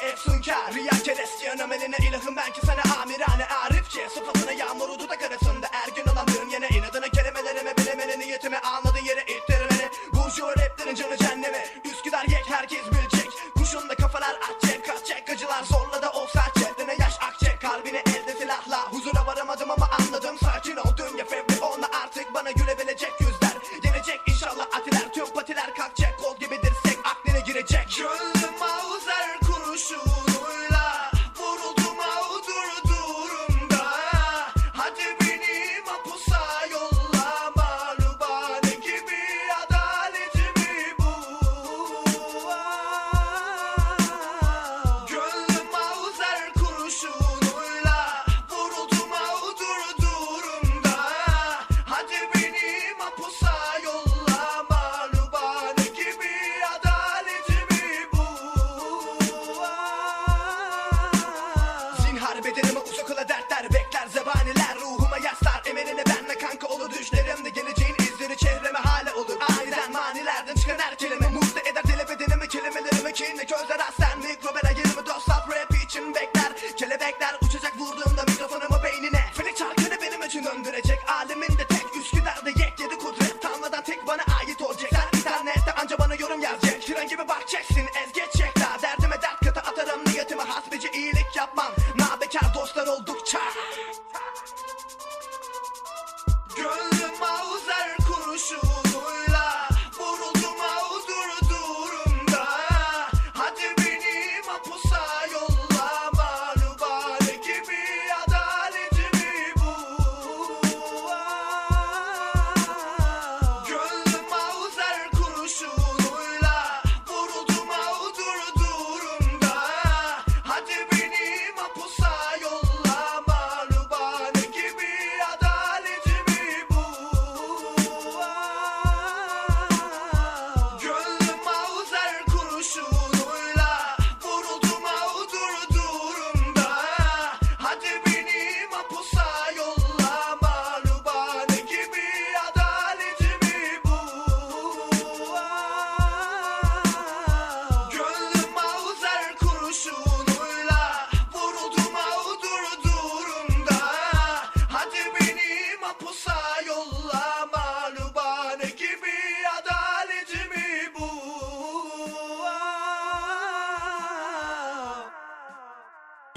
ed sunt chiari anche destino me te tenemos girl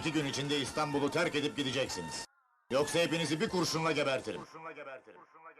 İki gün içinde İstanbul'u terk edip gideceksiniz. Yoksa hepinizi bir kurşunla gebertirim. Kurşunla gebertirim. Kurşunla...